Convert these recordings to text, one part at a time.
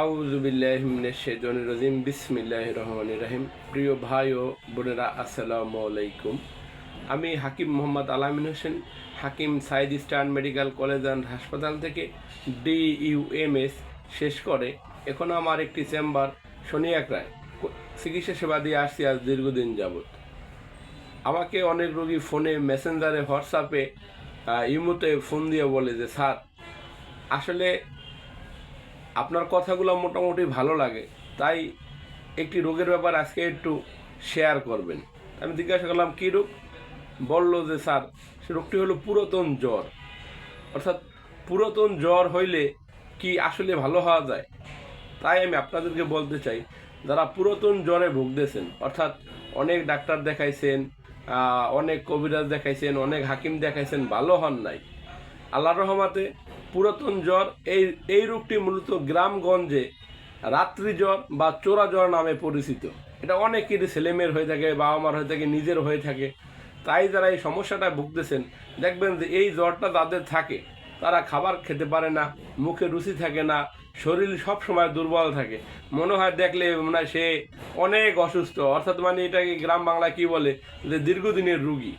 আউজুবিল্লাহিমিনাশাইতানির বিসমিল্লাহ রহমান রাহিম। প্রিয় ভাই ও বোনেরা, আসসালামু আলাইকুম। আমি Hakim Mohammad Alamin Hossain, Hakim Saeed eastern medical college and হাসপাতাল থেকে ডি ইউএমএস শেষ করে এখন আমার একটি চেম্বার শনি একরায় চিকিৎসা সেবা দিয়ে আসছি আজ দীর্ঘদিন যাবৎ। আমাকে অনেক রোগী ফোনে, মেসেঞ্জারে, হোয়াটসঅ্যাপে ইমোতে ফোন দিয়ে বলে যে, স্যার, আসলে আপনার কথাগুলো মোটামুটি ভালো লাগে, তাই একটি রোগের ব্যাপার আজকে একটু শেয়ার করবেন। আমি জিজ্ঞাসা করলাম, কী রোগ? বলল যে, স্যার, সে রোগটি হলো পুরাতন জ্বর। অর্থাৎ পুরাতন জ্বর হইলে কি আসলে ভালো হওয়া যায়? তাই আমি আপনাদেরকে বলতে চাই, যারা পুরাতন জ্বরে ভুগতেছেন, অর্থাৎ অনেক ডাক্তার দেখাইছেন অনেক কবিরাজ দেখাইছেন, অনেক হাকিম দেখাইছেন, ভালো হন নাই। আল্লাহ রহমাতে পুরাতন জ্বর, এই এই রোগটি মূলত গ্রামগঞ্জে রাত্রি জ্বর বা চোরা জ্বর নামে পরিচিত। এটা অনেকেরই ছেলেমেয়ের হয়ে থাকে বাবা মার হয়ে থাকে, নিজের হয়ে থাকে। তাই যারা এই সমস্যাটা ভুগতেছেন, দেখবেন যে এই জ্বরটা যাদের থাকে, তারা খাবার খেতে পারে না, মুখে রুচি থাকে না, শরীর সব সময় দুর্বল থাকে। মনে হয় দেখলে মনে সে অনেক অসুস্থ। অর্থাৎ মানে এটাকে গ্রাম বাংলায় কি বলে? যে দীর্ঘদিনের রুগী।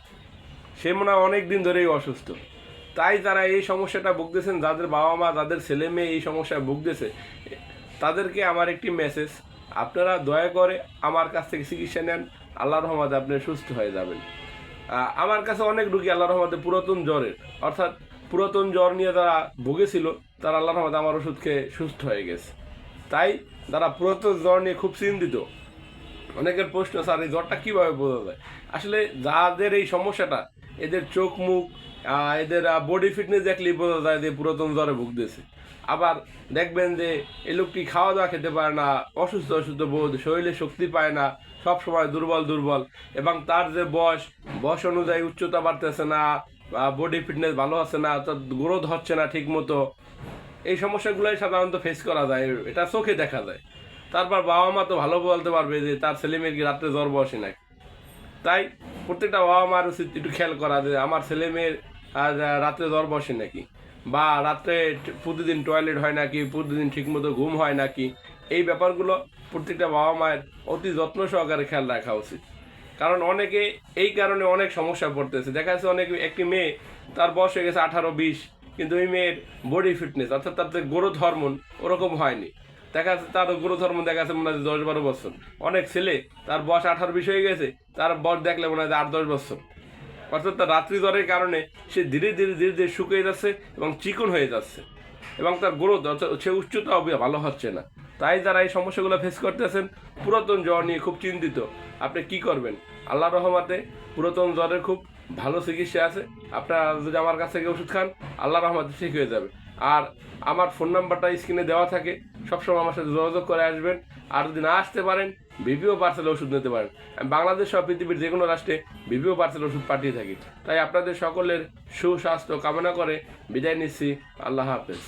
সে মনে হয় অনেক দিন ধরেই অসুস্থ। তাই যারা এই সমস্যাটা ভুগতেছেন, যাদের বাবা মা যাদের ছেলে মেয়ে এই সমস্যায় ভুগতেছে, তাদেরকে আমার একটি মেসেজ আপনারা দয়া করে আমার কাছ থেকে চিকিৎসা নেন আল্লাহ রহমতে আপনি সুস্থ হয়ে যাবেন। আমার কাছে অনেক রুগী আল্লাহ রহমতে পুরাতন জ্বরের, অর্থাৎ পুরাতন জ্বর নিয়ে যারা ভুগেছিল, তারা আল্লাহ রহমতে আমার ওষুধ খেয়ে সুস্থ হয়ে গেছে। তাই যারা পুরাতন জ্বর নিয়ে খুব চিন্তিত, অনেকের প্রশ্ন, স্যার, এই জ্বরটা কীভাবে বোঝা যায়? আসলে যাদের এই সমস্যাটা, এদের চোখ মুখ এদের বডি ফিটনেস দেখলেই বোঝা যায় যে পুরাতন জ্বরে ভুগতেছে। আবার দেখবেন যে এই লোকটি খাওয়া দাওয়া খেতে পারে না, অসুস্থ অসুস্থ বোধ, শরীরে শক্তি পায় না সব সময় দুর্বল দুর্বল। এবং তার যে বয়স বয়স অনুযায়ী উচ্চতা বাড়তেছে না বডি ফিটনেস ভালো আছে না তার গ্রোথ হচ্ছে না ঠিক মতো এই সমস্যাগুলোই সাধারণত ফেস করা যায়, এটা চোখে দেখা যায়। তারপর বাবা মা তো ভালো বলতে পারবে যে তার ছেলে মেয়ের কি রাত্রে জ্বর বসে নাকি? তাই প্রত্যেকটা বাবা মার উচিত একটু খেয়াল করা যে আমার ছেলে মেয়ের আর রাত্রে জ্বর বসে নাকি? বা রাত্রে প্রতিদিন টয়লেট হয় নাকি? প্রতিদিন ঠিকমতো ঘুম হয় নাকি? এই ব্যাপারগুলো প্রত্যেকটা বাবা মায়ের অতি যত্ন সহকারে খেয়াল রাখা উচিত। কারণ অনেকে এই কারণে অনেক সমস্যা পড়তেছে। দেখা যাচ্ছে অনেক, একটি মেয়ে, তার বয়স হয়ে গেছে আঠারো, বিশ, কিন্তু ওই মেয়ের বডি ফিটনেস অর্থাৎ তার যে গ্রোথ হরমোন ওরকম হয়নি। দেখা যাচ্ছে তার গ্রোথ হরমোন দেখা যাচ্ছে মনে হয় দশ বারো বছর। অনেক ছেলে, তার বয়স আঠারো, বিশ হয়ে গেছে, তার বয়স দেখলে মনে হয় আট, দশ বছর। অর্থাৎ তার রাত্রি জ্বরের কারণে সে ধীরে ধীরে ধীরে ধীরে শুকিয়ে যাচ্ছে এবং চিকন হয়ে যাচ্ছে। এবং তার গ্রোথ অর্থাৎ সে উচ্চতাও ভালো হচ্ছে না। তাই যারা এই সমস্যাগুলো ফেস করতেছেন, পুরাতন জ্বর নিয়ে খুব চিন্তিত। আপনি কি করবেন? আল্লাহ রহমাতে পুরাতন জ্বরের খুব ভালো চিকিৎসা আছে। আপনারা যদি আমার কাছ থেকে ওষুধ খান আল্লাহ রহমাতে ঠিক হয়ে যাবে। আর আমার ফোন নাম্বারটা স্ক্রিনে দেওয়া থাকে। সবসময় আমার সাথে যোগাযোগ করে আসবেন। আর যদি না আসতে পারেন ভিভিও পার্সেল ওষুধ নিতে পারেন। বাংলাদেশ সহ পৃথিবীর যে কোনো রাষ্ট্রে ভিভিও পার্সেল ওষুধ পাঠিয়ে থাকি। তাই আপনাদের সকলের সুস্বাস্থ্য কামনা করে বিদায় নিচ্ছি। আল্লাহ হাফেজ।